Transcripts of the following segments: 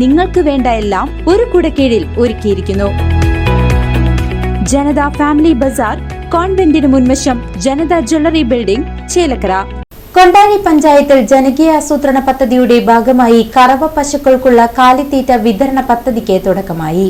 നിങ്ങൾക്ക് വേണ്ട എല്ലാം ഒരു കുടക്കീഴിൽ ഒരുക്കിയിരിക്കുന്നു. ജനത ഫാമിലി ബസാർ കോൺവെന്റിന് മുൻവശം ജനത ജ്വല്ലറി ബിൽഡിംഗ് ചേലക്കര. കൊണ്ടാഴി പഞ്ചായത്തിൽ ജനകീയ ആസൂത്രണ പദ്ധതിയുടെ ഭാഗമായി കറവ പശുക്കൾക്കുള്ള കാലിത്തീറ്റ വിതരണ പദ്ധതിക്ക് തുടക്കമായി.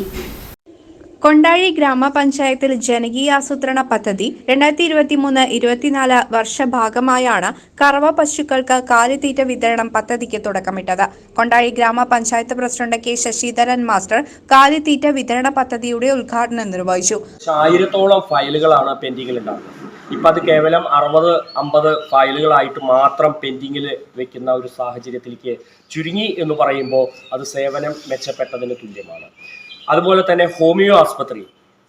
കൊണ്ടാഴി ഗ്രാമപഞ്ചായത്തിൽ ജനകീയ ആസൂത്രണ പദ്ധതി രണ്ടായിരത്തി ഇരുപത്തി മൂന്ന് ഇരുപത്തിനാല് വർഷ ഭാഗമായാണ് കറവ പശുക്കൾക്ക് കാലിത്തീറ്റ വിതരണം പദ്ധതിക്ക് തുടക്കമിട്ടത്. കൊണ്ടാഴി ഗ്രാമപഞ്ചായത്ത് പ്രസിഡന്റ് കെ ശശിധരൻ മാസ്റ്റർ കാലിത്തീറ്റ വിതരണ പദ്ധതിയുടെ ഉദ്ഘാടനം നിർവഹിച്ചു. ആയിരത്തോളം ഫയലുകളാണ് പെൻഡിംഗിൽ ഉണ്ടാകുന്നത്. ഇപ്പം അത് കേവലം അറുപത് അമ്പത് ഫയലുകളായിട്ട് മാത്രം പെൻഡിങ്ങിൽ വെക്കുന്ന ഒരു സാഹചര്യത്തിലേക്ക് ചുരുങ്ങി എന്ന് പറയുമ്പോൾ അത് സേവനം മെച്ചപ്പെട്ടതിന് തുല്യമാണ്. അതുപോലെ തന്നെ ഹോമിയോ ആസ്പത്രി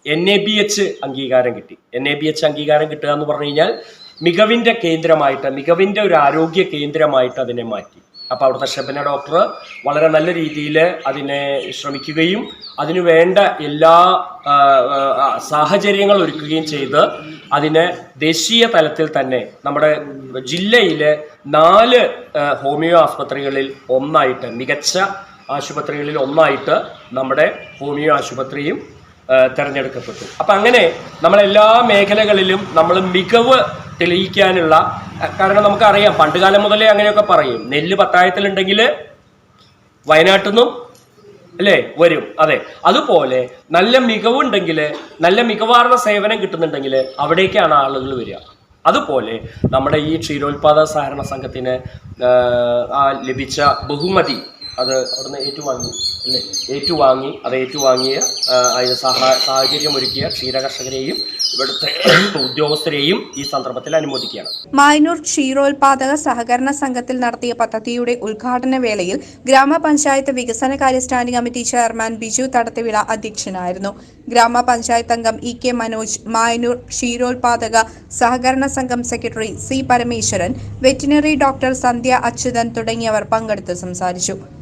എൻ എ ബി എച്ച് അംഗീകാരം കിട്ടി. എൻ എ ബി എച്ച് അംഗീകാരം കിട്ടുക എന്ന് പറഞ്ഞു കഴിഞ്ഞാൽ മികവിന്റെ കേന്ദ്രമായിട്ട് മികവിന്റെ ഒരു ആരോഗ്യ കേന്ദ്രമായിട്ട് അതിനെ മാറ്റി. അപ്പോൾ അവിടുത്തെ ഷബന ഡോക്ടർ വളരെ നല്ല രീതിയിൽ അതിനെ ശ്രമിക്കുകയും അതിനു വേണ്ട എല്ലാ സാഹചര്യങ്ങൾ ഒരുക്കുകയും ചെയ്ത് അതിന് ദേശീയ തലത്തിൽ തന്നെ നമ്മുടെ ജില്ലയിലെ നാല് ഹോമിയോ ആസ്പത്രികളിൽ ഒന്നായിട്ട് മികച്ച ആശുപത്രികളിൽ ഒന്നായിട്ട് നമ്മുടെ ഹോമിയോ ആശുപത്രിയും തിരഞ്ഞെടുക്കപ്പെട്ടു. അപ്പം അങ്ങനെ നമ്മളെല്ലാ മേഖലകളിലും നമ്മൾ മികവ് തെളിയിക്കാനുള്ള കാരണം നമുക്കറിയാം പണ്ട് കാലം മുതലേ അങ്ങനെയൊക്കെ പറയും. നെല്ല് പത്തായത്തിലുണ്ടെങ്കിൽ വയനാട്ടിൽ നിന്നും അല്ലേ വരും. അതെ. അതുപോലെ നല്ല മികവുണ്ടെങ്കിൽ നല്ല മികവാർന്ന സേവനം കിട്ടുന്നുണ്ടെങ്കിൽ അവിടേക്കാണ് ആളുകൾ വരിക. അതുപോലെ നമ്മുടെ ഈ ക്ഷീരോത്പാദക സഹകരണ സംഘത്തിന് ലഭിച്ച ബഹുമതി അത് അവിടുന്ന് ഏറ്റുവാങ്ങി. ഏറ്റുവാങ്ങി അത് ഏറ്റുവാങ്ങിയ അതിന് സഹാ സാഹചര്യമൊരുക്കിയ ക്ഷീരകർഷകരെയും ഇവിടുത്തെ ഉദ്യോഗസ്ഥരെയും ഈ സന്ദർഭത്തിൽ അനുമോദിക്കുകയാണ്. മായനൂർ ക്ഷീരോത്പാദക സഹകരണ സംഘത്തിൽ നടത്തിയ പദ്ധതിയുടെ ഉദ്ഘാടന വേളയിൽ ഗ്രാമപഞ്ചായത്ത് വികസന കാര്യ standing committee chairman Biju Thadathivila അധ്യക്ഷനായിരുന്നു. ഗ്രാമപഞ്ചായത്ത് അംഗം ഇ കെ മനോജ് മായനൂർ ക്ഷീരോത്പാദക സഹകരണ സംഘം secretary C Parameswaran veterinary doctor Sandhya Achuthan തുടങ്ങിയവർ പങ്കെടുത്ത് സംസാരിച്ചു.